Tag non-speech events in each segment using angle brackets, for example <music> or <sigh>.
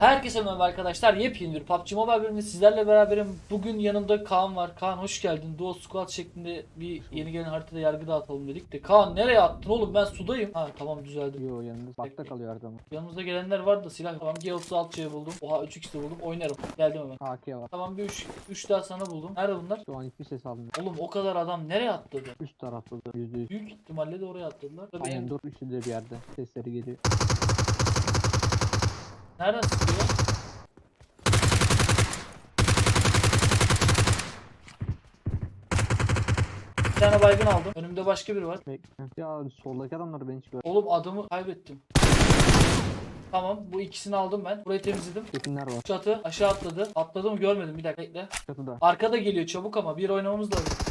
Herkese merhaba arkadaşlar. Yepyeni bir PUBG Mobile bölümünde sizlerle beraberim. Bugün yanımda Kaan var. Kaan hoş geldin. Duo Squad şeklinde bir yeni gelen haritada yargı dağıtalım dedik de. Kaan nereye attın oğlum? Ben sudayım. Ha tamam düzeldi. Yo yanında bakta kalıyor zaman. Yanımızda gelenler var da silah. Tamam G36 buldum. Oha 3x de buldum. Oynarım. Geldim hemen. AK var. Tamam bir 3 3 daha sana buldum. Nerede bunlar? Şu an hiçbir ses almıyor. Oğlum o kadar adam nereye atladı? Üst tarafta da yüzde yüz. Büyük ihtimalle de oraya atladılar. Tabii Aynen en- dur üçü de bir yerde. Sesleri geliyor. Nereden sıkıyor? Bir tane baygın aldım. Önümde başka biri var. Bekle. Ya soldaki adamlar beni hiç gör. Oğlum adamı kaybettim. Tamam bu ikisini aldım ben. Burayı temizledim. Kesinler var. Çatı aşağı atladı. Atladı mı görmedim bir dakika bekle. Çatıda. Arkada geliyor çabuk ama bir oynamamız lazım.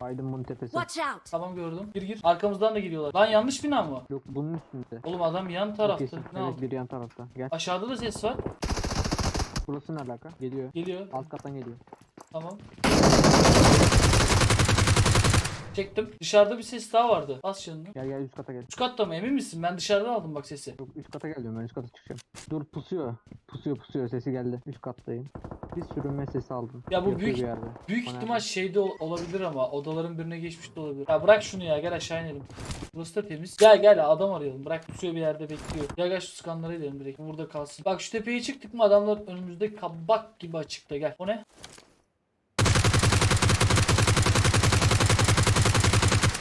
Aydın bunun tepesi. Watch out! Tamam gördüm. Gir gir. Arkamızdan da geliyorlar. Lan yanlış bina mı? Yok bunun üstünde. Oğlum adam yan tarafta. Kesin. Ne Evet oldu? bir yan tarafta. Gel. Aşağıda da ses var. Burası ne alaka? Geliyor. Geliyor. Alt kattan geliyor. Tamam. Çektim. Dışarıda bir ses daha vardı. Bas canını. Gel gel üst kata gel. Üst katta mı emin misin? Ben dışarıdan aldım bak sesi. Yok üst kata geliyorum ben üst kata çıkacağım. Dur pusuyor. Pusuyor pusuyor sesi geldi. Üst kattayım. Bir sürünme sesi aldım. Ya bu Yatıyor büyük- bir yerde. Büyük O ihtimal şeyde ol- olabilir ama odaların birine geçmiş de olabilir. Ya bırak şunu ya gel aşağı inelim. Burası da temiz. Gel gel adam arayalım. Bırak pusuyor bir yerde bekliyor. Gel gel şu skanlara gidelim direkt. Burada kalsın. Bak şu tepeye çıktık mı adamlar önümüzde kabak gibi açıkta. Gel. O ne?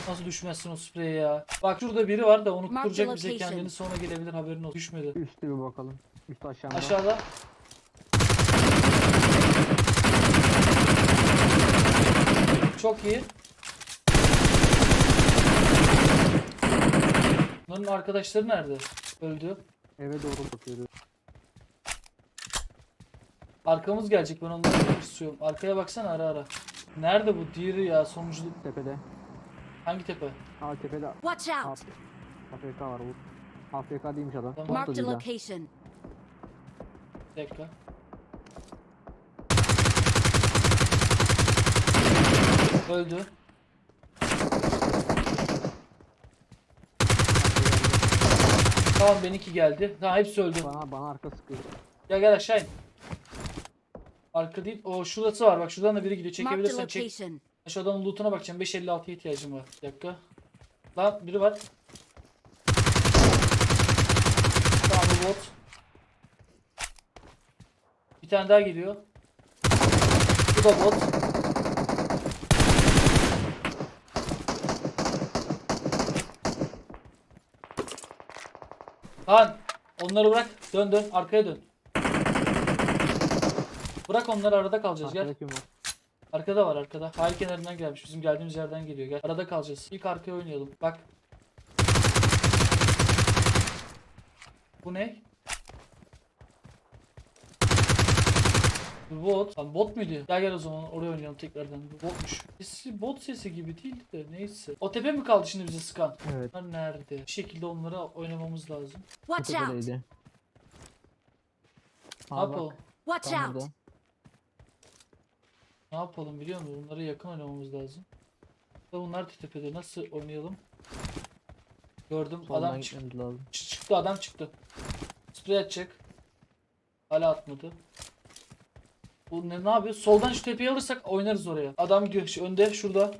Nasıl düşmezsin o spreye ya? Bak şurada biri var da unutturacak bize location. kendini sonra gelebilir haberin olsun. Düşmedi. Üstte bir bakalım. Üst aşağıda. Aşağıda. Çok iyi. Bunların arkadaşları nerede? Öldü. Eve doğru bakıyoruz. Arkamız gelecek ben onları istiyorum. Arkaya baksana ara ara. Nerede bu diğeri ya sonucu Tepede. hangi tepe? Aa tepede. Watch out! Af- AFK var bu. AFK değilmiş adam. Değil ha. location. Bir Öldü. Tamam benimki geldi. Tamam hepsi öldü. Bana bana arka sıkıyor. Gel gel aşağı in. Arka değil. O şurası var. Bak şuradan da biri gidiyor. Çekebilirsen çek. adamın lootuna bakacağım. 556'ya ihtiyacım var. Bir dakika. Lan biri var. Tamam bu bot. Bir tane daha geliyor. Bu da bot. Han onları bırak. Dön dön. Arkaya dön. Bırak onları arada kalacağız. Gel. Arkada kim var? Arkada var arkada. Sahil kenarından gelmiş. Bizim geldiğimiz yerden geliyor. Gel. Arada kalacağız. İlk arkaya oynayalım. Bak. Bu ne? Bu bot. Lan bot muydu? Gel gel o zaman oraya oynayalım tekrardan. Bu botmuş. Sesi bot sesi gibi değildi de neyse. O tepe mi kaldı şimdi bize sıkan? Evet. Onlar nerede? Bir şekilde onlara oynamamız lazım. Bu Watch out! Ne yapalım? Watch out! Ne yapalım biliyor musun? Bunlara yakın oynamamız lazım. Bunlar tepede. Nasıl oynayalım? Gördüm. Soldan adam çık gitmemiz lazım. Çıktı adam çıktı. Sprey atacak. Hala atmadı. Bu ne, ne yapıyor? Soldan şu tepeyi alırsak oynarız oraya. Adam gidiyor şu önde şurada.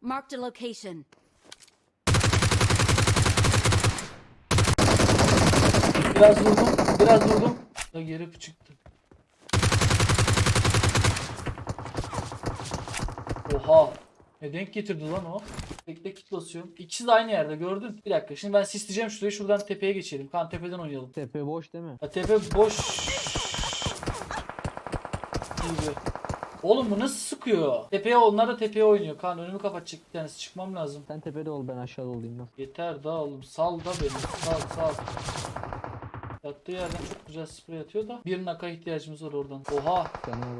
Marked a location. Biraz vurdum. Biraz vurdum. Da geri çıktı. Oha. Ne denk getirdi lan o? Bekle kit basıyorum. İkisi de aynı yerde gördün. Bir dakika şimdi ben sisleyeceğim şurayı şuradan tepeye geçelim. Kan tepeden oynayalım. Tepe boş değil mi? Ya tepe boş. Gibi. Oğlum bu nasıl sıkıyor? Tepeye onlar da tepeye oynuyor. Kan önümü kapatacak bir tanesi. Çıkmam lazım. Sen tepede ol ben aşağıda olayım nasıl? Yeter da oğlum. Sal da beni. Sal sal. Yattığı yerden çok güzel sprey atıyor da. Bir naka ihtiyacımız var oradan. Oha.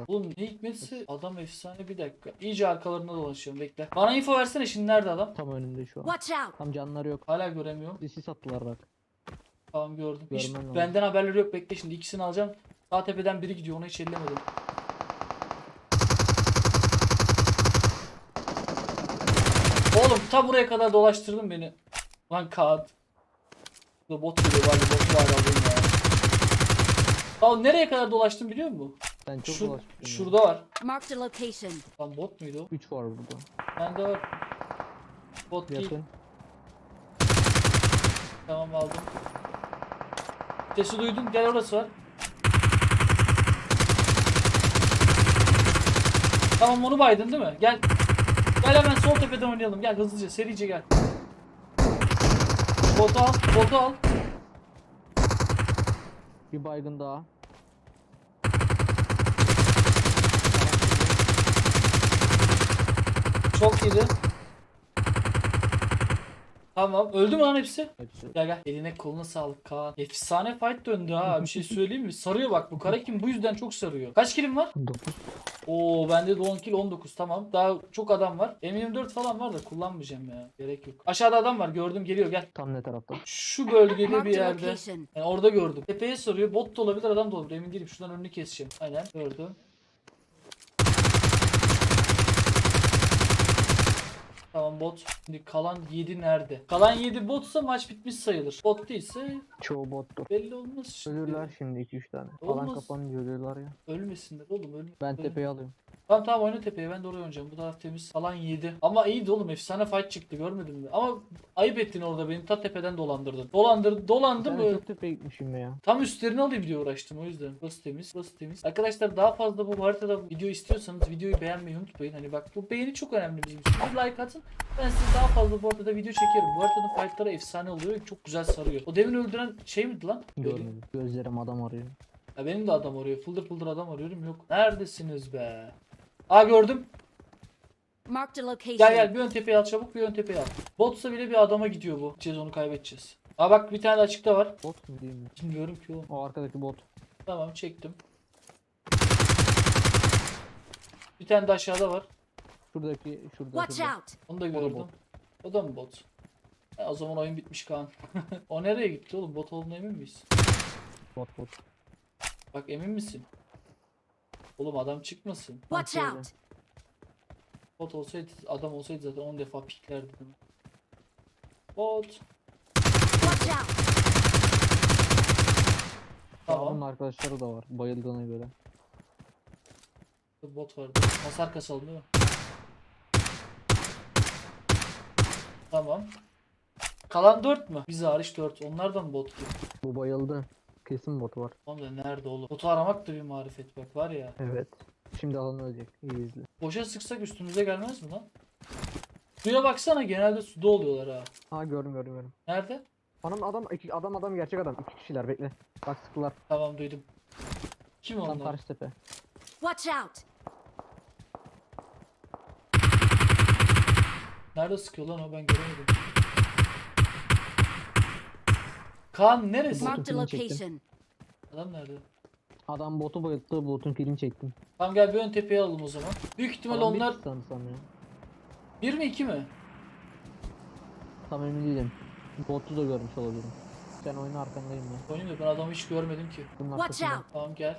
Oğlum ne hikmetse adam efsane bir dakika. İyice arkalarında dolaşıyorum bekle. Bana info versene şimdi nerede adam? Tam önümde şu an. Watch out! Tam canları yok. Hala göremiyorum. Disi sattılar bak. Tamam gördüm. Hiç Görmen lazım. benden haberleri yok bekle şimdi ikisini alacağım. Sağ tepeden biri gidiyor onu hiç ellemedim. Oğlum ta buraya kadar dolaştırdın beni. Lan kağıt. Bu da bot geliyor bari botu var alayım ya. Ya nereye kadar dolaştım biliyor musun? Ben çok Şu, dolaşmışım. şurada var. Marked a location. Lan bot muydu o? 3 var burada. Bende var. Bot değil. Yakın. Tamam aldım. Sesi duydum. Gel orası var. Tamam onu baydın değil mi? Gel. Gel hemen sol tepeden oynayalım. Gel hızlıca serice gel. Botu al. Botu al. Bir baygın daha. Çok iyiydi. Tamam. Öldü mü lan hepsi? Hepsi. Gel gel. Eline koluna sağlık Kaan. Efsane fight döndü ha. Bir şey söyleyeyim mi? Sarıyor bak bu kara kim bu yüzden çok sarıyor. Kaç kilim var? 9. Oo bende de 10 kill 19 tamam. Daha çok adam var. M24 falan var da kullanmayacağım ya. Gerek yok. Aşağıda adam var gördüm geliyor gel. Tam ne tarafta? Şu bölgede bir yerde. Yani orada gördüm. Tepeye sarıyor. Bot da olabilir adam da olabilir. Emin değilim. Şuradan önünü keseceğim. Aynen gördüm. Tamam bot. Şimdi kalan 7 nerede? Kalan 7 botsa maç bitmiş sayılır. Bot değilse Çoğu bottur. belli olmaz. şimdi. Ölürler şimdi 2-3 tane. Olmaz. Alan kapanınca ölüyorlar ya. Ölmesinler oğlum ölme. Ben tepeyi alıyorum. Tamam tamam oyna tepeye ben de oraya oynayacağım. Bu taraf temiz. Alan 7. Ama iyiydi oğlum efsane fight çıktı görmedin mi? Ama ayıp ettin orada beni ta tepeden dolandırdın. Dolandır, dolandım Ben çok tepeye gitmişim ya. Tam üstlerini alayım diye uğraştım o yüzden. Burası temiz, burası temiz. Arkadaşlar daha fazla bu haritada video istiyorsanız videoyu beğenmeyi unutmayın. Hani bak bu beğeni çok önemli bizim için. Bir like atın. Ben size daha fazla bu haritada video çekerim. Bu haritanın fightları efsane oluyor çok güzel sarıyor. O demin öldüren şey miydi lan? Görmedim. Gözlerim adam arıyor. Ya benim de adam arıyor. Fıldır fıldır adam arıyorum yok. Neredesiniz be? Aa gördüm. Marked a location. Gel gel bir ön tepeye al çabuk bir ön tepeye al. Botsa bile bir adama gidiyor bu. Gideceğiz onu kaybedeceğiz. Aa bak bir tane de açıkta var. Bot mu değil mi? Bilmiyorum ki oğlum. O arkadaki bot. Tamam çektim. Bir tane de aşağıda var. Şuradaki şurada. Watch şurada. out. Onu da gördüm. bot. O da mı bot? Ha, o zaman oyun bitmiş Kaan. <laughs> o nereye gitti oğlum? Bot olduğuna emin miyiz? Bot bot. Bak emin misin? Oğlum adam çıkmasın. Watch şöyle. out. Bot olsaydı adam olsaydı zaten 10 defa piklerdi. Bot. Watch out. Tamam. Onun arkadaşları da var. Bayıldığına göre. Bot vardı. Hasar kasalım değil mi? Tamam. Kalan 4 mü? Biz hariç 4. Onlar da mı bot gibi? Bu bayıldı. Kesin bot var. Oğlum da nerede oğlum? Botu aramak da bir marifet bak var ya. Evet. Şimdi alan ölecek. İyi izle. Boşa sıksak üstümüze gelmez mi lan? Suya baksana genelde suda oluyorlar ha. Ha gördüm gördüm gördüm. Nerede? Adam adam iki, adam adam gerçek adam. İki kişiler bekle. Bak sıktılar. Tamam duydum. Kim Tam onlar? karşı tepe. Watch out. Nerede sıkıyor lan o ben göremedim. Kaan neresi? Location. Adam nerede? Adam botu bayılttı. Botun kilini çektim. Tamam gel bir ön tepeye alalım o zaman. Büyük ihtimal Adam bir onlar sandı sanıyor. 1 mi 2 mi? Tam emin değilim. Botu da görmüş olabilirim. Sen oyna arkandayım ben. Oynayayım da ben adamı hiç görmedim ki. Bunun Watch arkasında. out. Tamam gel.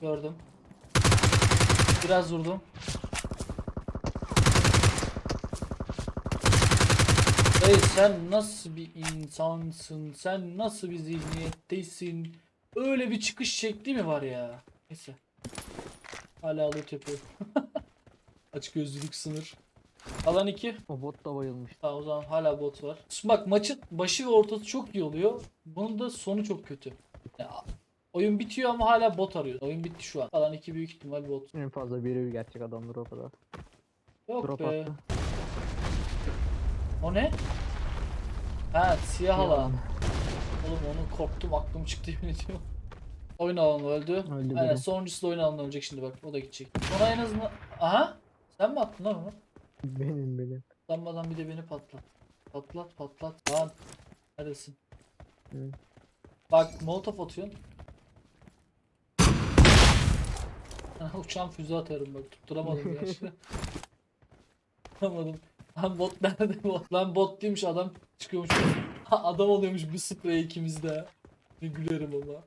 Gördüm. Biraz vurdum. Hey sen nasıl bir insansın? Sen nasıl bir zihniyettesin? Öyle bir çıkış şekli mi var ya? Neyse. Hala alıyor tepe. Aç gözlülük sınır. Alan 2. O bot da bayılmış. Tamam o zaman hala bot var. Bak maçın başı ve ortası çok iyi oluyor. Bunun da sonu çok kötü. Ya, oyun bitiyor ama hala bot arıyor. Oyun bitti şu an. Kalan iki büyük ihtimal bot. En fazla biri gerçek adamdır o kadar. Yok Drop be. attı. O ne? Ha siyah alan. Oğlum onu korktum aklım çıktı yemin ediyorum. <laughs> Oyun alanı öldü. Öldü Aynen biri. sonuncusu da oyun alanı ölecek şimdi bak. O da gidecek. Ona en azından... Aha! Sen mi attın lan onu? Benim benim. Lanmadan bir de beni patlat. Patlat patlat. Lan. Neredesin? Hı. Bak molotof atıyorsun. <laughs> Uçan füze atarım bak tutturamadım <laughs> ya işte. Tutturamadım. Lan bot nerede bot? Lan bot değilmiş adam çıkıyormuş. Adam oluyormuş bir sprey ikimiz de. Ne gülerim ama.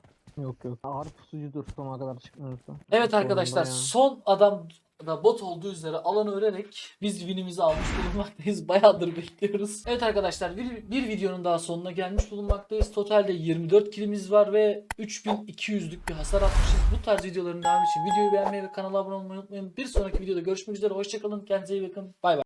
Yok yok. Ağır pusucudur sonuna kadar çıkmıyorsa. Evet arkadaşlar son adam da bot olduğu üzere alanı örerek biz winimizi almış bulunmaktayız. Bayağıdır bekliyoruz. Evet arkadaşlar bir, bir videonun daha sonuna gelmiş bulunmaktayız. Totalde 24 kilimiz var ve 3200'lük bir hasar atmışız. Bu tarz videoların devamı için videoyu beğenmeyi ve kanala abone olmayı unutmayın. Bir sonraki videoda görüşmek üzere. Hoşçakalın. Kendinize iyi bakın. Bay bay.